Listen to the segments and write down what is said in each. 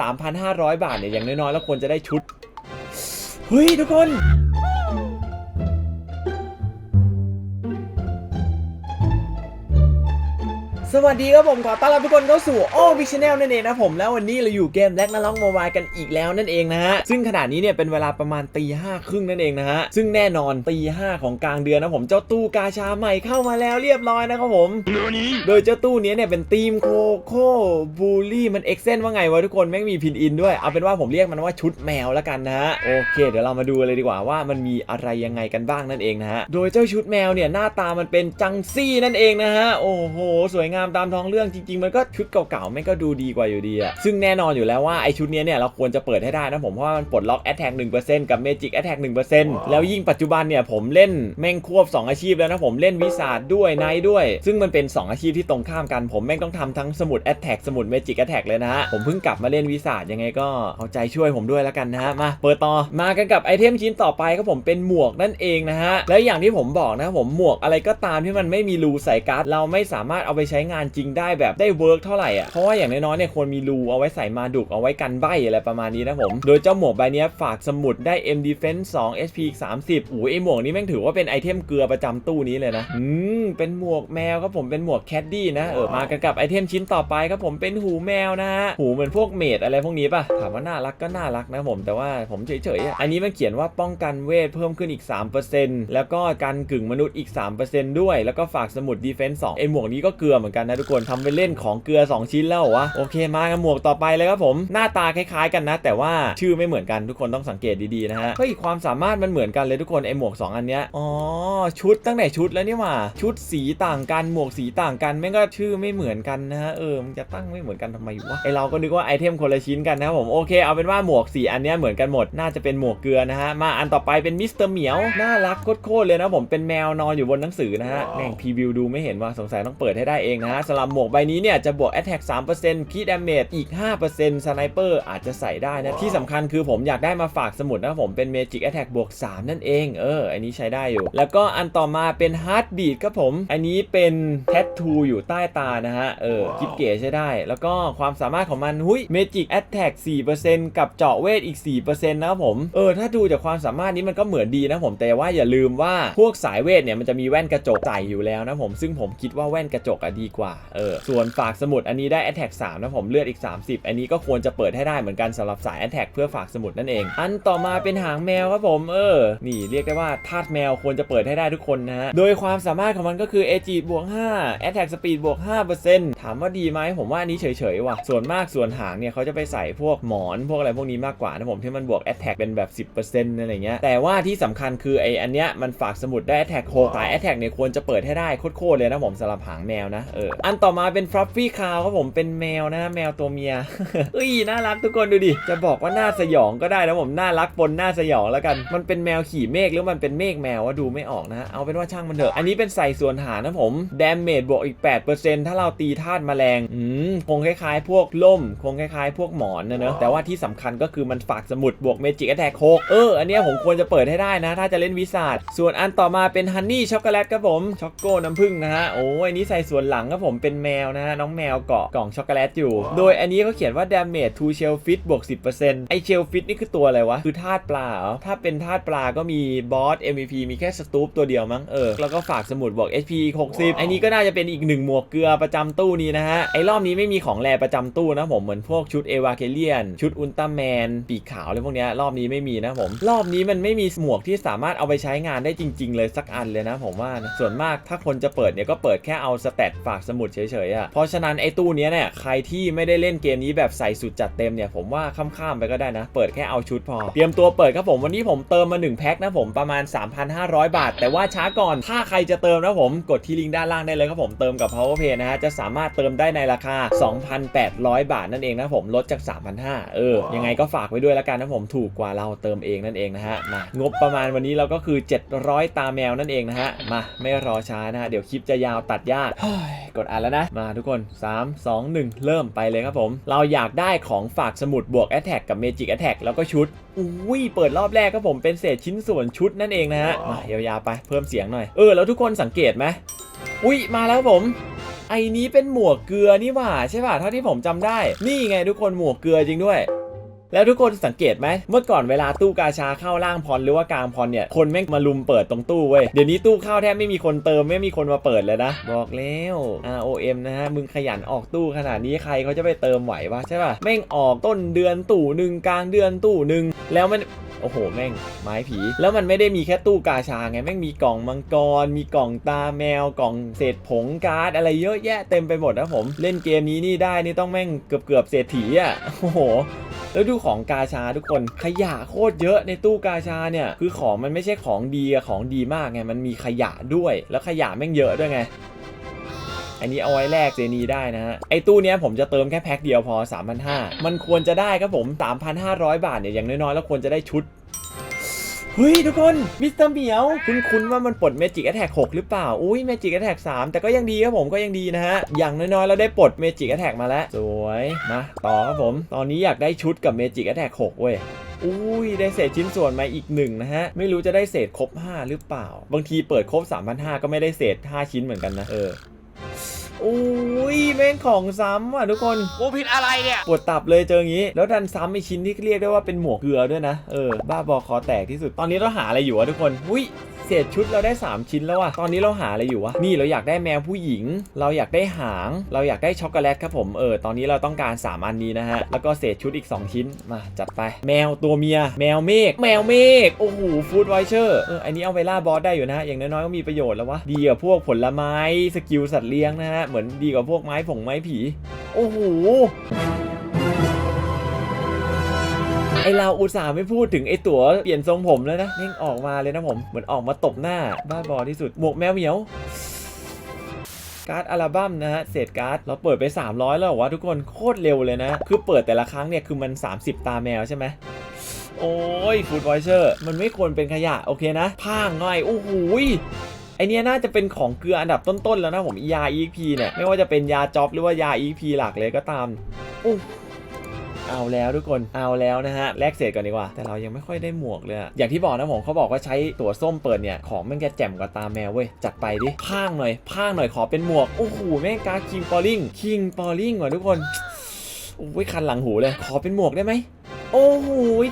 3,500 บาทเนี่ยอย่างน้อยๆ แล้วควรจะได้ชุด เฮ้ย ทุกคน สวัสดีครับผมขอต้อนรับทุกคนเข้าสู่โอวิชแนลนั่นเองนะผมแล้ววันนี้เราอยู่เกมแล็กนาล็อกโมบายกันอีกแล้วนั่นเองนะฮะซึ่งขณะนี้เนี่ยเป็นเวลาประมาณตีห้าครึ่งนั่นเองนะฮะซึ่งแน่นอนตีห้าของกลางเดือนนะผมเจ้าตู้กาชาใหม่เข้ามาแล้วเรียบร้อยนะครับผม โดยเจ้าตู้นี้เนี่ยเป็นทีมโคโค่บูลลี่มันเอ็กเซนว่าไงวะทุกคนแม่งมีพินอินด้วยเอาเป็นว่าผมเรียกมันว่าชุดแมวแล้วกันนะฮะโอเคเดี๋ยวเรามาดูเลยดีกว่าว่ามันมีอะไรยังไงกันบ้างนั่นเองนะฮะโดยเจ้าชุดแมวเนี่ยหน้าตามันเป็นจังซี่นั่นเองนะฮะโอ้โหสวยงามตามท้องเรื่องจริง ๆ มันก็ชุดเก่าๆแม่งก็ดูดีกว่าอยู่ดีอะซึ่งแน่นอนอยู่แล้วว่าไอชุดเนี้ยเนี่ยเราควรจะเปิดให้ได้นะผมเพราะว่ามันปลดล็อกแอตแทก1%กับเมจิกแอตแทก1%แล้วยิ่งปัจจุบันเนี่ยผมเล่นแม่งควบ 2 อาชีพแล้วนะผมเล่นวิสาดด้วยไนด้วย ซึ่งมันเป็น 2 อาชีพที่ตรงข้ามกันผมแม่งต้องทำทั้งสมุดแอตแทกสมุดเมจิกแอตแทกเลยนะฮะผมเพิ่งกลับมาเล่นวิสาดยังไงก็เอาใจช่วยผมด้วยแล้วกันนะฮะมาเปิดต่อมากันกับไอเทมชิ้นต่อไปก็ผมเป็นหมวกนั่นเองนะฮะแล้วอย่างที่ผมบอกนะผมหมวกอะไรก็ตามที่มันไม่มีรูใส่การ์ดเราไม่สามารถเอาไปใช้งานจริงได้แบบได้เวิร์กเท่าไหร่อะเพราะว่าอย่างน้อยๆเนี่ยควรมีรูเอาไว้ใส่มาดุกเอาไว้กันใบอะไรประมาณนี้นะผมโดยเจ้าหมวกใบนี้ฝากสมุดได้ M Defense 2 HP อีก30อู้ไอหมวกนี้แม่งถือว่าเป็นไอเทมเกลือประจำตู้นี้เลยนะอืมเป็นหมวกแมวครับผมเป็นหมวกแคดดี้นะเออมากันกับไอเทมชิ้นต่อไปครับผมเป็นหูแมวนะฮะหูเหมือนพวกเมดอะไรพวกนี้ป่ะถามว่าน่ารักก็น่ารักนะผมแต่ว่าผมเฉยๆอะอันนี้มันเขียนว่าป้องกันเวทเพิ่มขึ้นอีก 3%แล้วก็การกึ่งมนุษย์อีก 3%ด้วย แล้วก็ฝากสมุด Defense 2ไอหมวกนี้ก็เกลือเหมือนกันนะทุกคนทำไปเล่นของเกลือ 2 ชิ้นแล้ววะโอเคมากันหมวกต่อไปเลยครับผมหน้าตาคล้ายๆกันนะ แต่ว่าชื่อไม่เหมือนกันทุกคนต้องสังเกตดีๆนะฮะเฮ้ยความสามารถมันเหมือนกันเลยทุกคนไอหมวก 2 อันเนี้ยอ๋อชุดตั้งแต่ชุดแล้วนี่หว่าชุดสีต่างกันหมวกสีต่างกันแม่งก็ชื่อไม่เหมือนกันนะฮะเออมันจะตั้งไม่เหมือนกันทำไมวะไอเราก็นึกว่าไอเทมคนละชิ้นกันนะครับผมโอเคเอาเป็นว่าหมวกสีอันเนี้ยเหมือนกันหมดน่าจะเป็นหมวกเกลือนะฮะมาอันต่อไปเป็นมิสเตอร์เหมียวน่ารักโคตรๆเลยนะผมเป็นแมวนอนอยู่บนหนังสือนะฮะแม่งพรีวิวดูไม่เห็นว่าสงสัยต้องเปิดให้ได้เองนะฮะสำหรับหมวกใบนี้เนี่ยจะบวก Attack 3%คิด Damage อีก 5%สไนเปอร์อาจจะใส่ได้นะ ที่สำคัญคือผมอยากได้มาฝากสมุดนะผมเป็น Magic Attack บวก 3 นั่นเอง เออ อันนี้ใช้ได้อยู่ แล้วก็อันต่อมาเป็น Heartbeat ครับผม อันนี้เป็น Tattoo อยู่ใต้ตานะฮะ เออกิฟเก๋ใช้ได้ แล้วก็ความสามารถของมันหุย Magic Attack 4%กับเจาะเวทอีก 4%นะครับผม เออ ถ้าดูจากความสามารถนี้มันก็เหมือนดีนะผมแต่ว่าอย่าลืมว่าพวกสายเวทเนี่ยมันจะมีแว่นกระจกใส่อยู่แล้วนะผมซึ่งผมคิดว่าแว่นกระจกอะดีกว่า เออ ส่วนฝากสมุดอันนี้ได้ Attack 3นะผมเลือดอีก 30 อันนี้ก็ควรจะเปิดให้ได้เหมือนกันสำหรับสาย Attack เพื่อฝากสมุดนั่นเอง อันต่อมาเป็นหางแมวครับผม เออ นี่เรียกได้ว่าธาตุแมวควรจะเปิดให้ได้ทุกคนนะฮะ โดยความสามารถของมันก็คือ a g บวก5 Attack Speed บวก5%ถามว่าดีไหมผมว่าอันนี้เฉยๆว่ะ ส่วนมากส่วนหางเนี่ยเขาจะไปใส่พวกหมอนพวกอะไรพวกนี้มากกว่านะผมที่มันบวก Attack เป็นแบบ 10%อะไรเงี้ย แต่ว่าที่สำคัญคือไออันเนี้ยมันฝากสมุดได้ Attack 6สาย Attack เนี่ยควรจะเปิดให้ได้โคตรๆเลยนะผมสำหรับหางแมวนะเอออันต่อมาเป็น Fluffy Cow ครับผมเป็นแมวนะแมวตัวเมียเอ้ยน่ารักทุกคนดูดิจะบอกว่าน่าสยองก็ได้นะผมน่ารักปนน่าสยองแล้วกัน มันเป็นแมวขี่เมฆหรือมันเป็นเมฆแมวว่าดูไม่ออกนะฮะเอาเป็นว่าช่างมันเถอะอันนี้เป็นใส่ส่วนหางนะผมดมเมจบวกอีก 8%ถ้าเราตีธาตุแมลงอืมคงคล้ายๆ พวกล่ม คงคล้ายๆ พวกหมอนนะเนอะแต่ว่าที่สำคัญก็คือมันฝากสมุดบวกเมจิกแอทแทกโคกเอออันเนี้ยผมควรจะเปิดให้ได้นะ ถ้าจะเล่นวิสาดส่วนอันต่อมาเป็นฮันนี่ช็อกโกแลตครับผมช็อกโกน้ำผึ้งนะฮะโอ้ยอันนี้ใส่ส่วนหลังครับผมเป็นแมวนะฮะน้องแมวเกาะกล่องช็อกโกแลตอยู่ โดยอันนี้เขาเขียนว่า damage to shellfish บวก 10%ไอ shellfish นี่คือตัวอะไรวะ คือธาตุปลาเหรอ ถ้าเป็นธาตุปลาก็มีบอส MVP มีแค่สตูปตัวเดียวมั้งเออ แล้วก็ฝากสมุดบวก HP 60ไอ้นี้ก็น่าจะเป็นอีกหนึ่งหมวกเกลือประจำตู้นี้นะฮะ ไอ้รอบนี้ไม่มีของแรประจำตู้นะผมเหมือนพวกชุดเอวาเคเลียนชุดอุลตร้าแมนปีกขาวอะไรพวกเนี้ยรอบนี้ไม่มีนะผม รอบนี้มันไม่มีหมวกที่สามารถเอาไปใช้งานได้จริง ๆ เลยสักอันเลยนะผมว่านะส่วนมากถ้าคนจะเปิดเนี่ยก็เปิดแค่เอาสเตตฝากสมุดเฉยๆอะเพราะฉะนั้นไอ้ตู้เนี้ยเนี่ยใครที่ไม่ได้เล่นเกมนี้แบบใส่สุดจัดเต็มเนี่ยผมว่าข้ามๆไปก็ได้นะ เปิดแค่เอาชุดพอ เตรียมตัวเปิดครับผมวันนี้ผมเติมมา1แพ็คนะผมประมาณ 3,500 บาท แต่ว่าช้าก่อนถ้าใครจะเติมนะผมกดที่ลิงก์ด้านล่างได้เลยครับผมเติมกับ powerpay นะฮะจะสามารถเติมได้ในราคา 2,800 บาทนั่นเองนะผมลดจาก 3,500เออยังไงก็ฝากไว้ด้วยละกันนะผมถูกกว่าเราเติมเองนั่นเองนะฮะมางบประมาณวันนี้เราก็คือ 700 ตาแมวนั่นเองนะฮะมาไม่รอช้านะฮะเดี๋ยวคลิปจะยาวตัดยากเฮ้ยกดอ่านแล้วนะ มาทุกคน 3 2 1 เริ่มไปเลยครับผม เราอยากได้ของฝากสมุดบวก Attack กับ Magic Attack แล้วก็ชุดอุ้ยเปิดรอบแรกครับผมเป็นเศษชิ้นส่วนชุดนั่นเองนะฮะมายาวๆไปเพิ่มเสียงหน่อยเออแล้วทุกคนสังเกตไหมอุ้ยมาแล้วครับผมไอ้นี้เป็นหมวกเกลือนี่หว่าใช่ป่ะเท่าที่ผมจำได้ นี่ไงทุกคนหมวกเกลือจริงด้วย แล้วทุกคนสังเกตไหมเมื่อก่อนเวลาตู้กาชาเข้าล่างพรหรือว่ากลางพรเนี่ยคนแม่งมาลุมเปิดตรงตู้เว้ยเดี๋ยวนี้ตู้เข้าแทบไม่มีคนเติมไม่มีคนมาเปิดเลยนะ บอกแล้ว ROM นะฮะมึงขยันออกตู้ขนาดนี้ใครเขาจะไปเติมไหววะใช่ป่ะแม่งออกต้นเดือนตู้หนึ่งกลางเดือนตู้หนึ่งแล้วมันโอ้โหแม่งไม้ผี แล้วมันไม่ได้มีแค่ตู้กาชาไงแม่งมีกล่องมังกร มีกล่องตาแมวกล่องเศษผงการ์ดอะไรเยอะแยะเต็มไปหมดนะผม เล่นเกมนี้นี่ได้นี่ต้องแม่งเกือบเกือบเศรษฐีอะโอ้โห แล้วดูของกาชาทุกคนขยะโคตรเยอะในตู้กาชาเนี่ยคือของมันไม่ใช่ของดีอะของดีมากไงมันมีขยะด้วย แล้วขยะแม่งเยอะด้วยไงอันนี้เอาไว้แลกเจนีได้นะฮะ ไอตู้เนี้ยผมจะเติมแค่แพ็คเดียวพอ 3,500 มันควรจะได้ครับผม 3,500 บาทเนี่ยอย่างน้อยๆ แล้วควรจะได้ชุด เฮ้ยทุกคนมิสเตอร์เหมียว คุณคุณว่ามันปลดเมจิกแอ t แทก6หรือเปล่า อุ้ยเมจิกแอ t แทก3แต่ก็ยังดีครับผมก็ยังดีนะฮะ อย่างน้อยๆ เราได้ปลดเมจิกแอ t แทกมาแล้ว สวยมาต่อครับผม ตอนนี้อยากได้ชุดกับเมจิกแอ t แทก6เว้ยอุ้ยได้เศษชิ้นส่วนมาอีกหนึ่งนะฮะ ไม่รู้จะได้เศษครบ 5 หรือเปล่า บางทีเปิดครบ3,500ก็ไม่ได้เศษ 5 ชิ้นเหมือนกันนะเออ อุ้ยแม่งของซ้ำอะทุกคนกูผิดอะไรเนี่ย ปวดตับเลยเจออย่างนี้ แล้วดันซ้ำไอชิ้นที่เรียกได้ว่าเป็นหมวกเกลือด้วยนะ เออ บ้าบอคอแตกที่สุด ตอนนี้เราหาอะไรอยู่วะทุกคน อุ้ย เศษชุดเราได้ 3 ชิ้นแล้วอะตอนนี้เราหาอะไรอยู่วะ นี่เราอยากได้แมวผู้หญิง เราอยากได้หาง เราอยากได้ช็อกโกแลตครับผม เออ ตอนนี้เราต้องการ 3 อันนี้นะฮะ แล้วก็เศษชุดอีก 2 ชิ้น มา จัดไป แมวตัวเมีย แมวเมฆ แมวเมฆ โอ้โห ฟู้ดไวเชอร์ เออ อันนี้เอาไปล่าบอสได้อยู่นะ อย่างน้อยๆก็มีประโยชน์แล้ววะ ดีกว่าพวกผลไม้ สกิลสัตว์เลี้ยงนะฮะ เหมือนดีกว่าพวกไม้ผงไม้ผี โอ้โห ไอเราอุตส่าห์ไม่พูดถึงไอตั๋วเปลี่ยนทรงผมแล้วนะเน่งออกมาเลยนะผมเหมือนออกมาตบหน้าบ้าบอที่สุดหมวกแมวเหมียวการ์ดอัลบั้มนะฮะเศษการ์ดเราเปิดไป 300 แล้ววะทุกคนโคตรเร็วเลยนะ คือเปิดแต่ละครั้งเนี่ยคือมัน 30 ตาแมวใช่ไหมโอ้ยฟูดไวเชอร์มันไม่ควรเป็นขยะ โอเคนะพ่างง่อยโอ้โหไอเนี้ยน่าจะเป็นของเกลืออันดับต้นๆแล้วนะผมยา EP เนี่ยไม่ว่าจะเป็นยาจ็อบหรือว่ายา EP หลักเลยก็ตามอู้ เอาแล้วทุกคนเอาแล้วนะฮะแลกเศษก่อนดีกว่า แต่เรายังไม่ค่อยได้หมวกเลยอย่างที่บอกนะผมเขาบอกว่าใช้ตั๋วส้มเปิดเนี่ยของมันจะแจ่มกว่าตาแมวเว้ยจัดไปดิพางหน่อยพางหน่อยขอเป็นหมวกโอ้โหแม่งกาคิงปอลลิงคิงปอลลิงว่ะทุกคนโอ้ยคันหลังหูเลย ขอเป็นหมวกได้ไหม โอ้โห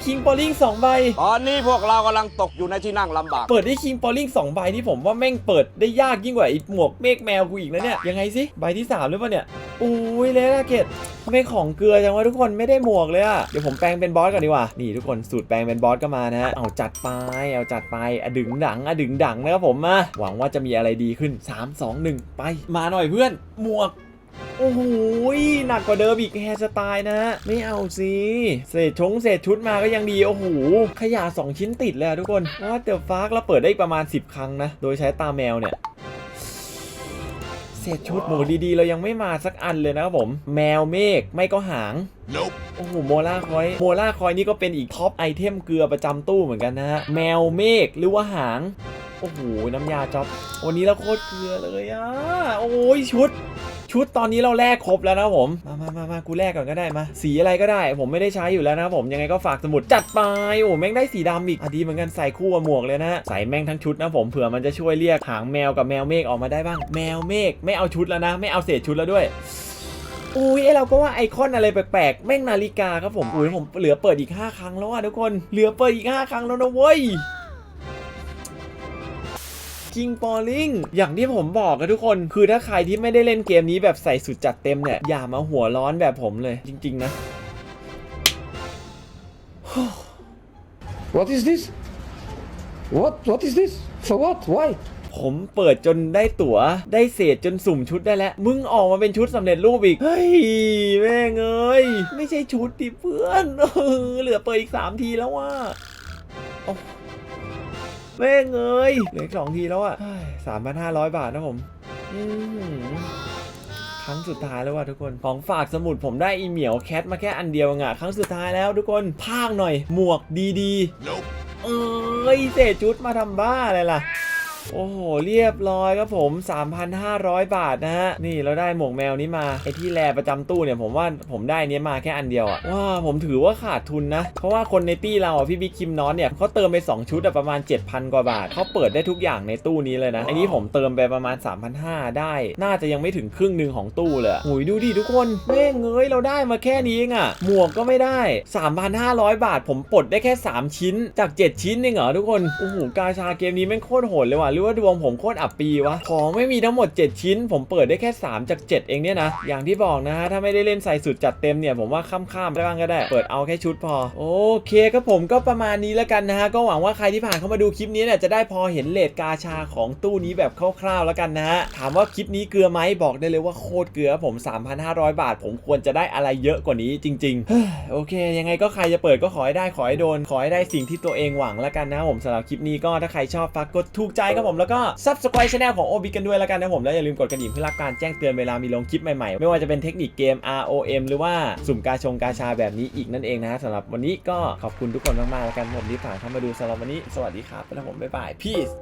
คิงปอลิงสองใบ ตอนนี้พวกเรากำลังตกอยู่ในที่นั่งลำบากเปิดได้คิงปอลิงสองใบที่ผมว่าแม่งเปิดได้ยากยิ่งกว่าไอ้หมวกเมฆแมวกูอีกแล้วเนี่ย ยังไงสิใบที่สามหรือเปล่าเนี่ยอุ้ยเลนาเกตไม่ของเกลือจังวะทุกคนไม่ได้หมวกเลยอะเดี๋ยวผมแปลงเป็นบอสก่อนดีกว่า นี่ทุกคนสูตรแปลงเป็นบอสก็มานะฮะเอาจัดไปเอาจัดไปอะดึงดังอะดึงดังนะครับผมมาหวังว่าจะมีอะไรดีขึ้น 3 2 1 ไปมาหน่อยเพื่อนหมวก โอ้โหหนักกว่าเดิมอีกแฮร์สไตล์นะฮะไม่เอาสิเศษชงเศษชุดมาก็ยังดี โอ้โห ขยะ 2 ชิ้นติดเลยอะทุกคนว่าเดอะฟากเราเปิดได้อีกประมาณ 10 ครั้งนะ โดยใช้ตาแมวเนี่ยเศษชุดหมูดีๆ เรายังไม่มาสักอันเลยนะครับผม แมวเมฆไม่ก็หาง Nope โอ้โหโมล่าคอยโมล่าคอยนี่ก็เป็นอีกท็อปไอเทมเกลือประจำตู้เหมือนกันนะฮะแมวเมฆหรือว่าหาง โอ้โห น้ำยาจ็อบวันนี้เราโคตรเกลือเลยอะ โอ้ยชุด ชุดตอนนี้เราแลกครบแล้วนะผม มามามามากูแลกก่อนก็ได้มา สีอะไรก็ได้ ผมไม่ได้ใช้อยู่แล้วนะผมยังไงก็ฝากสมุดจัดไปโอ้แม่งได้สีดำอีกอดีเหมือนกันใส่คู่กับหมวกเลยนะใส่แม่งทั้งชุดนะผมเผื่อมันจะช่วยเรียกหางแมวกับแมวเมฆออกมาได้บ้าง แมวเมฆไม่เอาชุดแล้วนะ ไม่เอาเศษชุดแล้วด้วยอุ้ยไอเราก็ว่าไอคอนอะไรแปลกๆ แม่งนาฬิกาครับผมอุ้ยผมเหลือเปิดอีก 5 ครั้งแล้วอะทุกคน เหลือเปิดอีก 5 ครั้งแล้วนะเว้ย คิงปอลิงอย่างที่ผมบอกกันทุกคน คือถ้าใครที่ไม่ได้เล่นเกมนี้แบบใส่สุดจัดเต็มเนี่ย อย่ามาหัวร้อนแบบผมเลย จริง ๆ นะ What is this? What? What is this? For what? Why? ผมเปิดจนได้ตั๋ว ได้เศษจนสุ่มชุดได้แล้ว มึงออกมาเป็นชุดสำเร็จรูปอีก เฮ้ย แม่งเอ้ย ไม่ใช่ชุดดิเพื่อนเออเหลือเปิดอีก 3 ทีแล้วว่าโอ้ แม่งเอ้ยเหลืออีกสองทีแล้วอะสามพันห้าร้อยบาทนะผมอื้อหือครั้งสุดท้ายแล้วว่ะทุกคน ของฝากสมุดผมได้อีเหมียวแคทมาแค่อันเดียวเองอะครั้งสุดท้ายแล้วทุกคนพากหน่อย หมวกดีๆ Nope เอ้ยเศษชุดมาทำบ้าอะไรล่ะ โอ้โห เรียบร้อยครับผม 3,500 บาทนะฮะ นี่เราได้หมวกแมวนี้มาไอที่แลประจำตู้เนี่ยผมว่าผมได้เนี้ยมาแค่อันเดียวอะว้าผมถือว่าขาดทุนนะ เพราะว่าคนในตี้เราอะพี่บิ๊กคิมนอสเนี่ยเขาเติมไป 2 ชุดอะประมาณ 7,000 กว่าบาทเขาเปิดได้ทุกอย่างในตู้นี้เลยนะไอนี้ผมเติมไปประมาณ 3,500 ได้ น่าจะยังไม่ถึงครึ่งหนึ่งของตู้เลยอะหุยดูดิทุกคนแม่งเอ้ยเราได้มาแค่นี้เองอะหมวกก็ไม่ได้ 3,500 บาท ผมปลดได้แค่ 3 ชิ้นจาก 7 ชิ้นเองเหรอทุกคนโอ้โหกาชาเกมนี้แม่งโคตรโหดเลยว่ะหรือว่าดวงผมโคตรอับปีวะ ของไม่มีทั้งหมด 7 ชิ้น ผมเปิดได้แค่ 3 จาก 7 เองเนี่ยนะ อย่างที่บอกนะฮะถ้าไม่ได้เล่นใส่สุดจัดเต็มเนี่ย ผมว่าข้ามๆได้บ้างก็ได้ เปิดเอาแค่ชุดพอ โอเคครับผมก็ประมาณนี้แล้วกันนะฮะ ก็หวังว่าใครที่ผ่านเข้ามาดูคลิปนี้เนี่ยจะได้พอเห็นเลทกาชาของตู้นี้แบบคร่าวๆแล้วกันนะฮะ ถามว่าคลิปนี้เกลือไหมบอกได้เลยว่าโคตรเกลือผม 3,500 บาท ผมควรจะได้อะไรเยอะกว่านี้จริงๆโอเค ยังไงก็ใครจะเปิดก็ขอให้ได้ขอให้โดน ขอให้ได้สิ่งที่ตัวเองหวังแล้วกันนะผมสำหรับคลิปนี้ก็ถ้าใครชอบฝากกดถูกใจครับผมแล้วก็ subscribe channel ของ OB กันด้วยแล้วกันนะผมแล้วอย่าลืมกดกระดิ่งเพื่อรับการแจ้งเตือนเวลามีลงคลิปใหม่ๆ ไม่ว่าจะเป็นเทคนิคเกม ROM หรือว่าสุ่มกาชงกาชาแบบนี้อีกนั่นเองนะฮะสำหรับวันนี้ก็ขอบคุณทุกคนมากๆแล้วกันผมที่ผ่านเข้ามาดูสำหรับวันนี้สวัสดีครับแล้วผมบ๊ายบาย peace